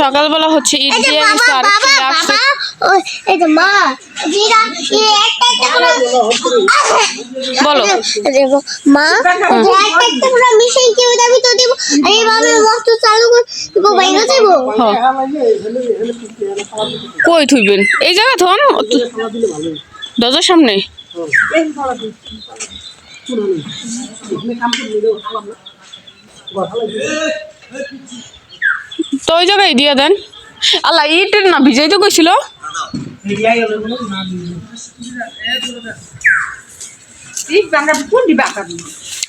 সকালবেলা হচ্ছে ঈদ দিয়ে গেছে আর আসছে বলো। দেখো মা যে একটা একটা করে মিশিয়ে কেউ দাবি তো দেব। এইভাবে মস্ত চালু করে বাইরে যাব। কই থুইবেন? এই জায়গা থন দরজার সামনে। তো ওই জায়গায় দিয়ে দেন। আল্লাহ ইটের না ভিজাইতে কইছিল?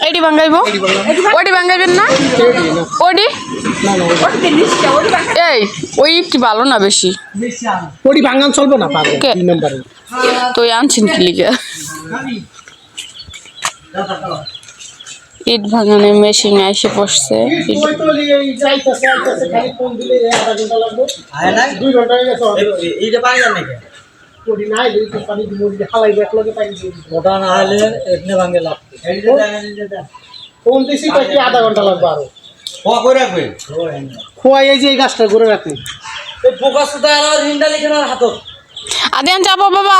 এইটি বাঙ্গাইব। ওইটি বাঙ্গাইবেন না? ওইটি এই ওই ইটটি ভালো না বেশি? পরি ভাঙান চলবো না কে? তো আনছেন কি লিগে? ইট ভাঙানোর মেশিন এসে পড়ছে আধা ঘণ্টা লাগবে হয়ে আরও খোয়াই এই যে এই গাছটা ঘুরে আদিয়ান চাপো বাবা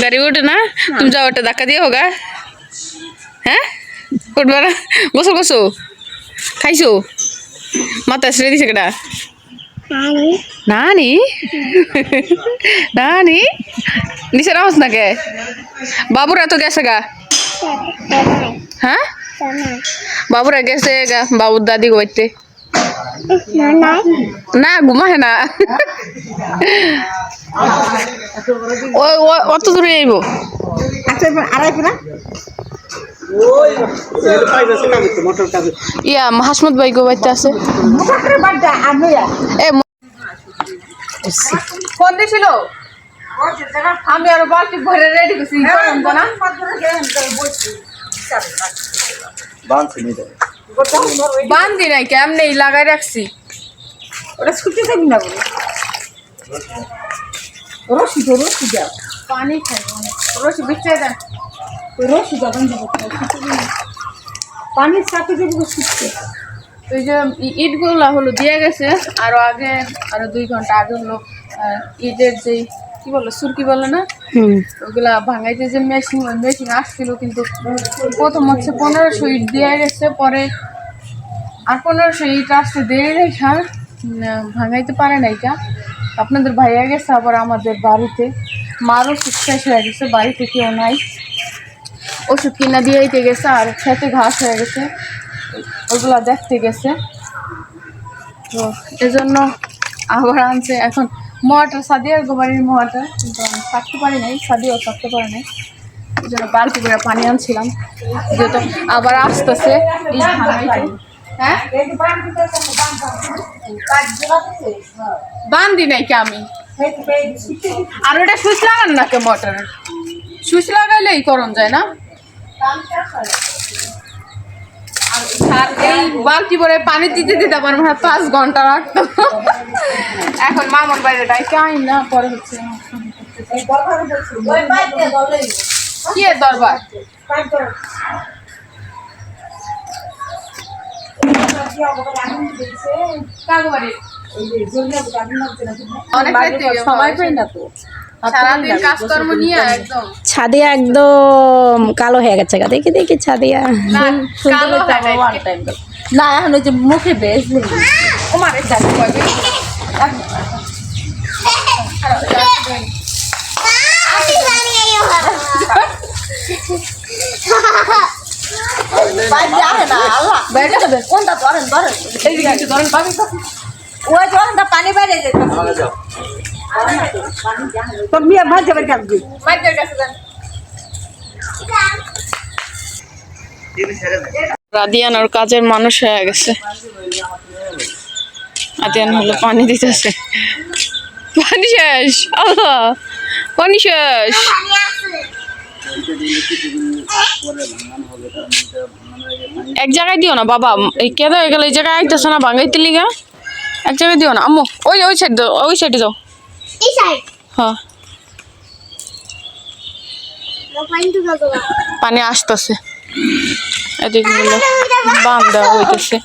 গাড়ি উঠে না তুমি যাও ওটা ধাক্কা দিয়ে হোগা হ্যাঁ? উঠবা না গোসল গোসো খাইছো? মাথা ছেড়ে দিছে কেটা নানি। নানি? নিচে রাহস না কে বাবুরা তো গেছে গা। হ্যাঁ? বাবুরা গেছে গা বাবুর দাদি গোবাইতে না ঘুমাহে না। অত দূরে আইব মোটর কাজে ইয়া হাসমত ভাই গোবাইতে আছে। ফোন দিছিল? আমি আর বালতি ভরে রেডি করছি বান্ধি নাই কেমনে লাগাই রাখছি? ওটা ছুটে থাকি না বলে। রসি রসি দাও। পানি খাই রসি বিচ্ছে দেন। রসি পানির সাথে দেবো ছুটতে ওই যে ইটগুলা হলো দিয়ে গেছে আরও আগে আরও দুই ঘণ্টা আগে হলো ইটের যে কি বলো সুরকি বলে না? ওগুলা ভাঙাইতে যে মেশিন মেশিন আসছিল কিন্তু প্রথম হচ্ছে পনেরোশো ইট দিয়ে গেছে পরে আর পনেরোশো ইট আসতে দিয়ে রেখা ভাঙাইতে পারে না এটা। আপনাদের ভাইয়া গেছে আবার আমাদের বাড়িতে। মারও শেষ হয়ে গেছে বাড়িতে কেউ নাই। ওষুধ কিনা দিয়েইতে গেছে আর খেতে ঘাস হয়ে গেছে। ওগুলা দেখতে গেছে। তো এজন্য আবার আনছে। এখন মোয়াটা সাদিয়ার গোবারির মোয়াটা কিন্তু আমি থাকতে পারি নাই, সাদিয়াও থাকতে পারে নাই। এই জন্য বালতি করে পানি আনছিলাম। যেহেতু আবার আসতেছে। এই হ্যাঁ? বান্ধি নাই কি আমি? আর ওটা সুচ লাগান না কে মোটরের সুইচ লাগাইলেই করণ যায় না? আর এই বালতি ভরে পানি দিতে দিতে আমার মনে হয় পাঁচ ঘণ্টা রাখতো এখন মামার বাইরে ডাইকে আই না পরে হচ্ছে। কি দরবার? অনেক সময় পাই না তো। সারাদিন কাজকর্ম নিয়ে একদম। ছাদে একদম কালো হয়ে গেছে গা। দেখি দেখি ছাদিয়া। না কালো হয় নাই। না এখন ওই যে মুখে বেশ ও মারে যাচ্ছে কয়বে আমি জানি এই হবে বাইরে যাবে। কোনটা ধরেন ধরেন। এইদিকে একটু ধরেন পাবি তো ওই ধরেন পানি বাইরে যেতে তোর মেয়ে রাদিয়ান ওর কাজের মানুষ হয়ে গেছে। আদিয়ান হলো পানি দিতেছে। পানি শেষ আল্লাহ পানি শেষ। এক জায়গায় দিও না বাবা এই কেন হয়ে গেল এই জায়গায় আইতেছে না বাঙাইতে লিগা। এক জায়গায় দিও না আম্মু ওই ওই সাইড দাও ওই সাইডে যাও। এই সাইড হ্যাঁ পানি তো আসতেছে এদিকে বান দেওয়া হইতেছে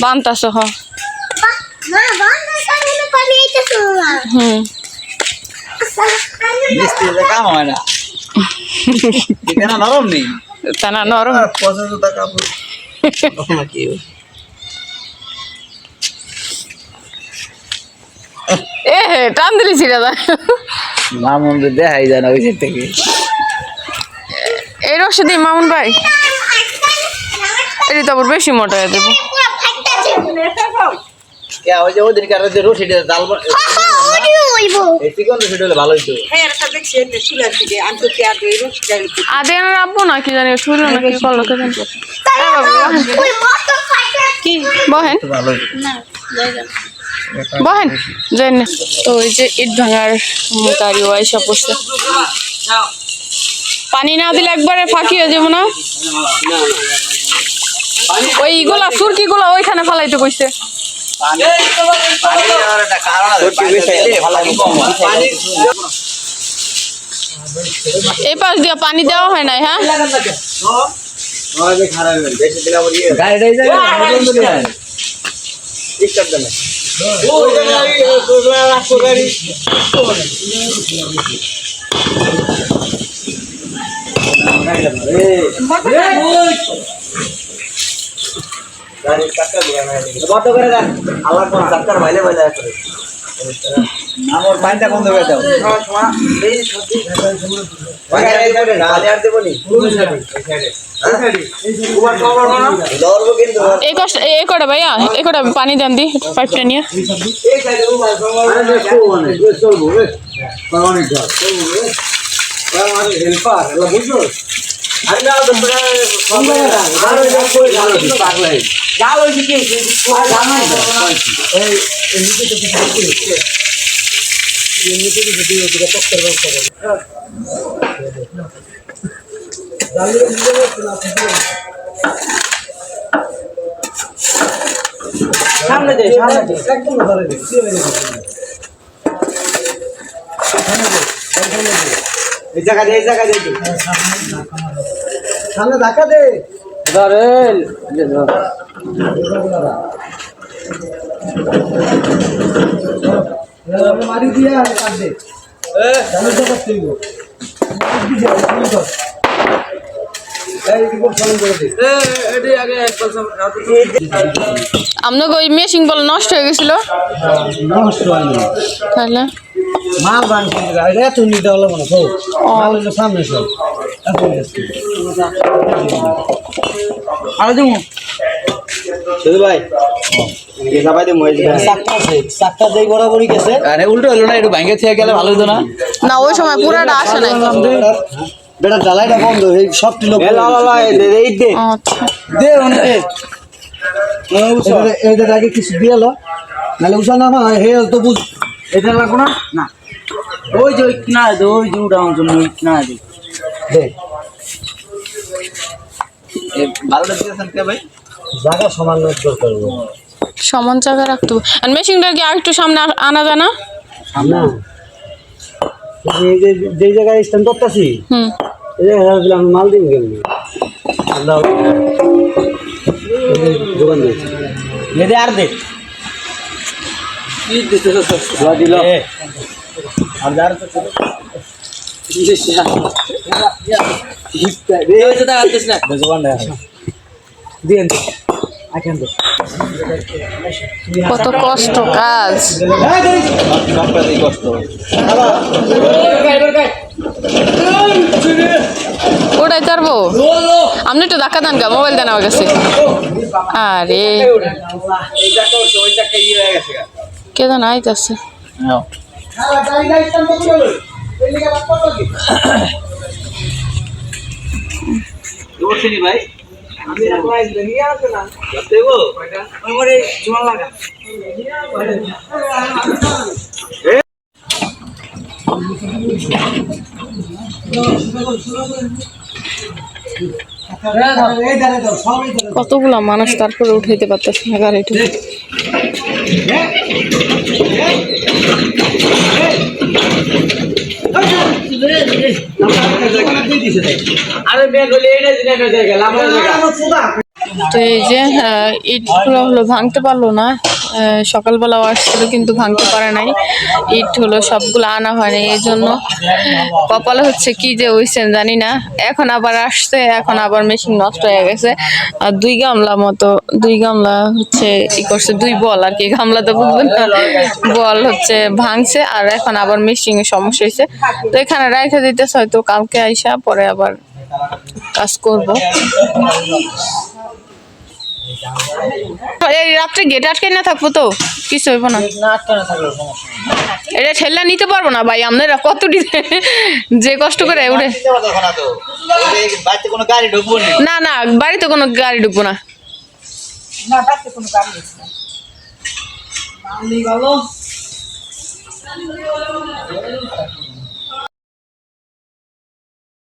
বানতাছে হ হুম মিস্ত্রিতে না নরম নেই তা না নরম এ হে টান দিলি ছিড়ে মামুন তো দেখাই যায় না ওই থেকে। এই রসিদি মামুন ভাই। এটি তো আবার বেশি মোটা হয়ে দেবো পুরো ওই যে ওদিন কার যে রশি দিয়ে জাল বা- ওই হইবো। এই চিকন রশি হলে ভালো হইতো। আদে আর আব্বু না কি জানি ছুড়ল না কি করল জানি বহেন। বহেন জান তো ওই যে ইট ভাঙার গাড়িও আইসা পড়ছে পানি না দিলে একবারে ফাঁকি হয়ে যাব না? ওই গুলা সুরকি গুলা ওইখানে ফালাইতে কইছে এই পাশ দিয়ে পানি দেওয়া হয় নাই হ্যাঁ? গাড়ি আল্লাহ কোন বাইলে বাইলে করে আমার পানিটা বন্ধ করে দাও। পানি আর দেবো নি লড়বো কিন্তু এই কষ্ট এই কটা ভাইয়া কটা পানি দেন দি পাইপটা নিয়ে সামনে দে সামনে দে। এই জায়গা দে এই জায়গা দে। সামনে ধাক্কা দে। ধরেন মারি দিয়া জানো দিব আপনাকে ওই মেশিন বল নষ্ট হয়ে গেছিল। তাহলে? মাল বান কিন্তু এটা তুমি নিতে হলো মনে তো সামনে সব। আরে দিমু। শুধু ভাই না না। না ওই সময় পুরাটা আসে নাই। বেটা জ্বালাইটা বন্ধ এই সব টিলো এ লা লা লা এই দে। আচ্ছা। দে ওনে দে। এটা আগে কিছু দিয়ে লো। নাহলে উষা না হে তো বুঝ এটা লাগবো না? না। ওই যে ওই কিনা দে ওই যে ওই কিনা দে। দে। ভালোটা দিয়েছেন কে ভাই? জায়গা সমান দরকার সমান জায়গায় রাখতে হবে। আর মেশিনটা কি আর একটু সামনে আনা যায় না? না এই যে জায়গায় স্ট্যান্ড করতেছি হুম। এই জায়গায় ভাবছিলাম মাল দিন কেমনি দোকান দিয়েছি। আর দে। কত কষ্ট কাজ। ওটাই পারব আপনি একটু ধাক্কা দেন গা, মোবাইল দেন আমার কাছে। আরে। কে জানা আইতাছে ভাই। কতগুলা মানুষ তারপরে উঠাইতে পারতেছে না গাড়িটা? আরে বেগুলি গলি এটা দিনে জায়গা। তো এই যে ইটগুলো হলো ভাঙতে পারল না। সকালবেলাও আসছিল কিন্তু ভাঙতে পারে নাই। ইট হলো সবগুলো আনা হয়নি, এই জন্য। কপালে হচ্ছে কি যে হয়েছে জানি না। এখন আবার আসছে, এখন আবার মেশিন নষ্ট হয়ে গেছে। আর দুই গামলা মতো, দুই গামলা হচ্ছে ই করছে, দুই বল আর কি, গামলা তো বুঝবেন না। বল হচ্ছে ভাঙছে আর এখন আবার মেশিন সমস্যা হয়েছে তো এখানে রাখা দিতেছে, হয়তো কালকে আইসা পরে আবার কাজ করব। এই রাত্রে গেট আটকে না থাকব তো? কিছু হইব না। এটা ঠেলা নিতে পারব না ভাই আপনারা কত যে কষ্ট করে উঠে না না? বাড়িতে কোনো গাড়ি ঢুকবো না।